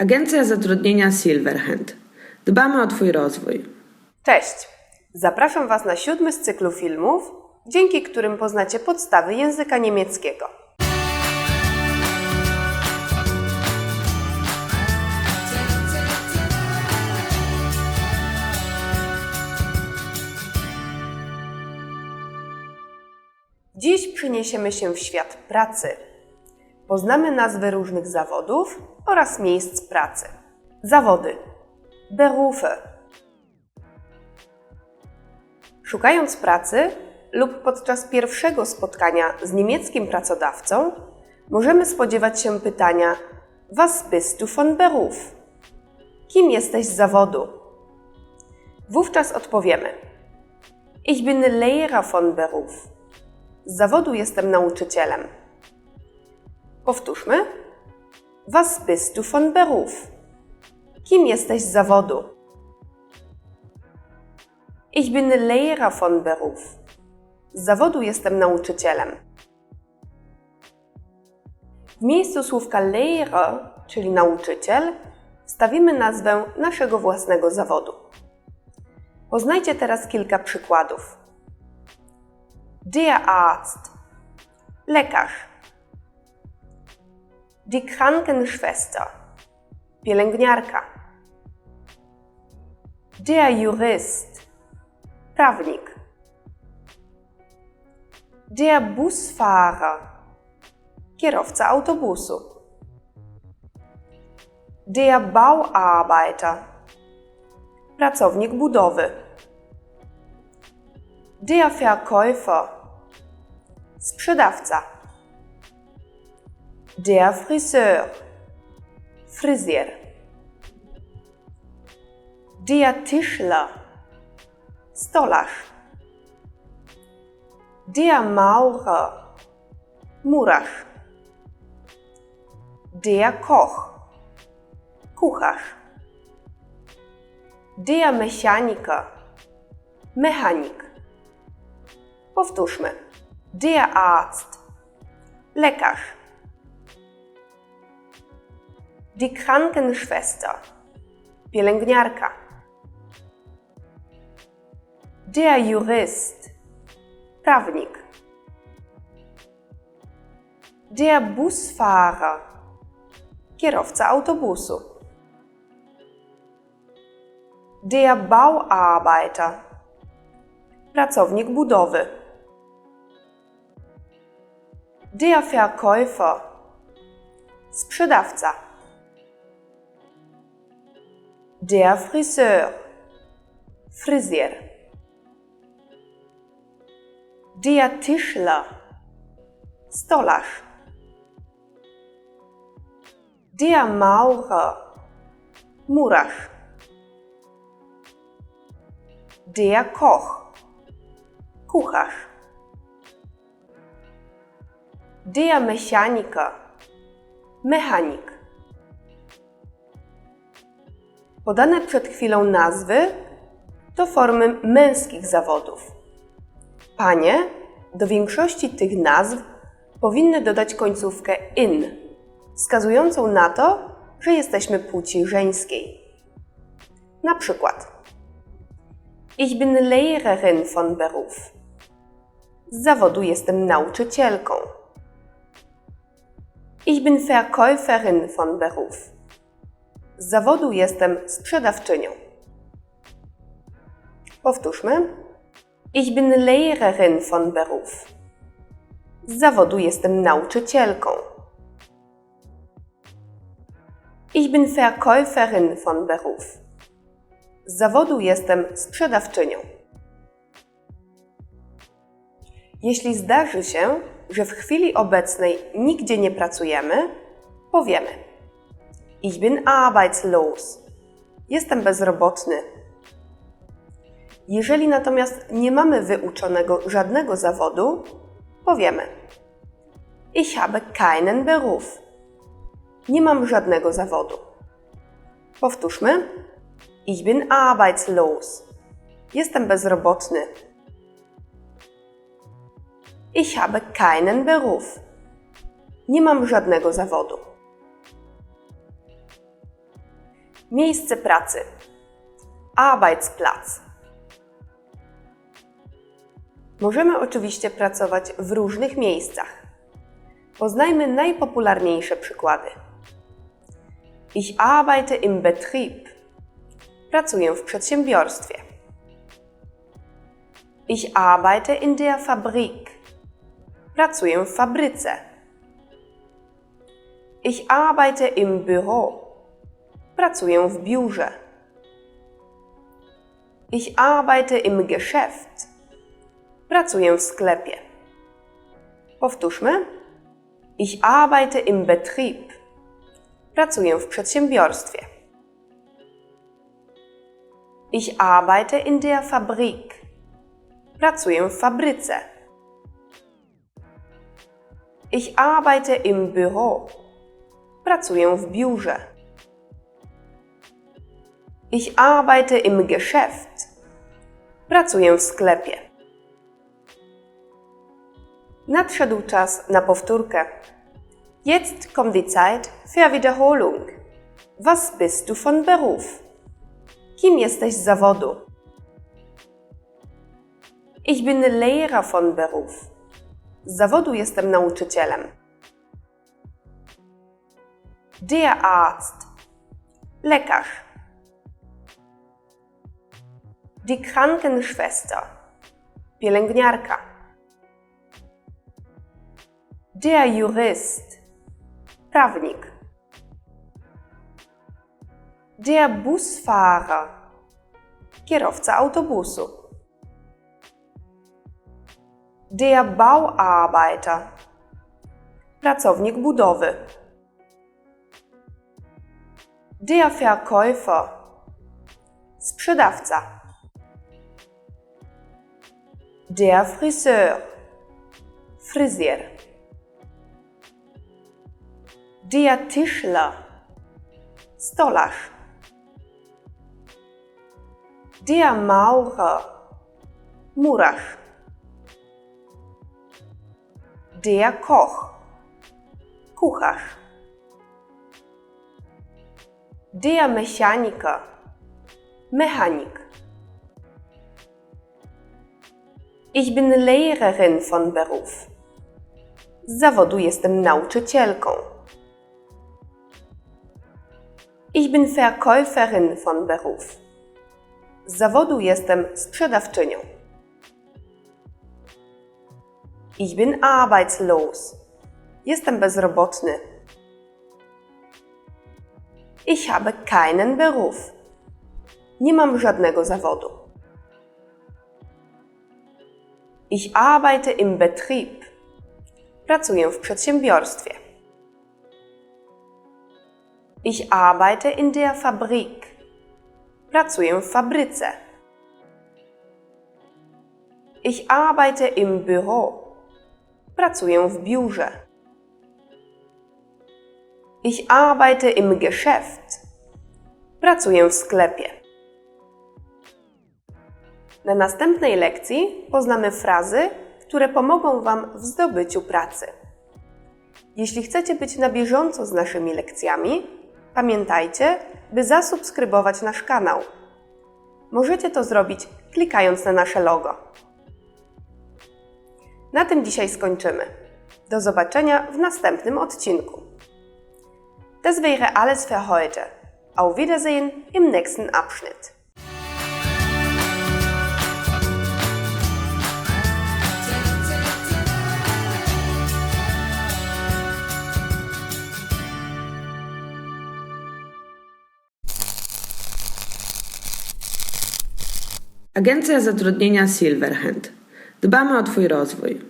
Agencja Zatrudnienia Silverhand. Dbamy o Twój rozwój. Cześć! Zapraszam Was na siódmy z cyklu filmów, dzięki którym poznacie podstawy języka niemieckiego. Dziś przeniesiemy się w świat pracy. Poznamy nazwy różnych zawodów oraz miejsc pracy. Zawody. Berufe. Szukając pracy lub podczas pierwszego spotkania z niemieckim pracodawcą, możemy spodziewać się pytania: Was bist du von Beruf? Kim jesteś z zawodu? Wówczas odpowiemy: Ich bin Lehrer von Beruf. Z zawodu jestem nauczycielem. Powtórzmy: Was bist du von Beruf? Kim jesteś z zawodu? Ich bin Lehrer von Beruf. Z zawodu jestem nauczycielem. W miejscu słówka Lehrer, czyli nauczyciel, wstawimy nazwę naszego własnego zawodu. Poznajcie teraz kilka przykładów. Der Arzt, lekarz. Die Krankenschwester, pielęgniarka. Der Jurist, prawnik. Der Busfahrer, kierowca autobusu. Der Bauarbeiter, pracownik budowy. Der Verkäufer, sprzedawca. Der Friseur, fryzjer. Der Tischler, stolarz. Der Maurer, murarz. Der Koch, kucharz. Der Mechaniker, mechanik. Powtórzmy. Der Arzt, lekarz. Die Krankenschwester, pielęgniarka. Der Jurist, prawnik. Der Busfahrer, kierowca autobusu. Der Bauarbeiter, pracownik budowy. Der Verkäufer, sprzedawca. Der Friseur, fryzjer. Der Tischler, stolarz. Der Maurer, murarz. Der Koch, kucharz. Der Mechaniker, mechanik. Podane przed chwilą nazwy to formy męskich zawodów. Panie do większości tych nazw powinny dodać końcówkę in, wskazującą na to, że jesteśmy płci żeńskiej. Na przykład Ich bin Lehrerin von Beruf. Z zawodu jestem nauczycielką. Ich bin Verkäuferin von Beruf. Z zawodu jestem sprzedawczynią. Powtórzmy. Ich bin Lehrerin von Beruf. Z zawodu jestem nauczycielką. Ich bin Verkäuferin von Beruf. Z zawodu jestem sprzedawczynią. Jeśli zdarzy się, że w chwili obecnej nigdzie nie pracujemy, powiemy: Ich bin arbeitslos. Jestem bezrobotny. Jeżeli natomiast nie mamy wyuczonego żadnego zawodu, powiemy: Ich habe keinen Beruf. Nie mam żadnego zawodu. Powtórzmy: Ich bin arbeitslos. Jestem bezrobotny. Ich habe keinen Beruf. Nie mam żadnego zawodu. Miejsce pracy. Arbeitsplatz. Możemy oczywiście pracować w różnych miejscach. Poznajmy najpopularniejsze przykłady. Ich arbeite im Betrieb. Pracuję w przedsiębiorstwie. Ich arbeite in der Fabrik. Pracuję w fabryce. Ich arbeite im Büro. Pracuję w biurze. Ich arbeite im Geschäft. Pracuję w sklepie. Powtórzmy. Ich arbeite im Betrieb. Pracuję w przedsiębiorstwie. Ich arbeite in der Fabrik. Pracuję w fabryce. Ich arbeite im Büro. Pracuję w biurze. Ich arbeite im Geschäft. Pracuję w sklepie. Nadszedł czas na powtórkę. Jetzt kommt die Zeit für Wiederholung. Was bist du von Beruf? Kim jesteś z zawodu? Ich bin Lehrer von Beruf. Z zawodu jestem nauczycielem. Der Arzt. Lekarz. Die Krankenschwester. Pielęgniarka. Der Jurist. Prawnik. Der Busfahrer. Kierowca autobusu. Der Bauarbeiter. Pracownik budowy. Der Verkäufer. Sprzedawca. Der Friseur. Fryzjer. Der Tischler. Stolarz. Der Maurer. Murarz. Der Koch. Kucharz. Der Mechaniker. Mechanik. Ich bin Lehrerin von Beruf. Z zawodu jestem nauczycielką. Ich bin Verkäuferin von Beruf. Z zawodu jestem sprzedawczynią. Ich bin arbeitslos. Jestem bezrobotny. Ich habe keinen Beruf. Nie mam żadnego zawodu. Ich arbeite im Betrieb. Pracuję w przedsiębiorstwie. Ich arbeite in der Fabrik. Pracuję w fabryce. Ich arbeite im Büro. Pracuję w biurze. Ich arbeite im Geschäft. Pracuję w sklepie. Na następnej lekcji poznamy frazy, które pomogą Wam w zdobyciu pracy. Jeśli chcecie być na bieżąco z naszymi lekcjami, pamiętajcie, by zasubskrybować nasz kanał. Możecie to zrobić klikając na nasze logo. Na tym dzisiaj skończymy. Do zobaczenia w następnym odcinku. Das wäre alles für heute. Auf Wiedersehen im nächsten Abschnitt. Agencja Zatrudnienia Silverhand. Dbamy o Twój rozwój.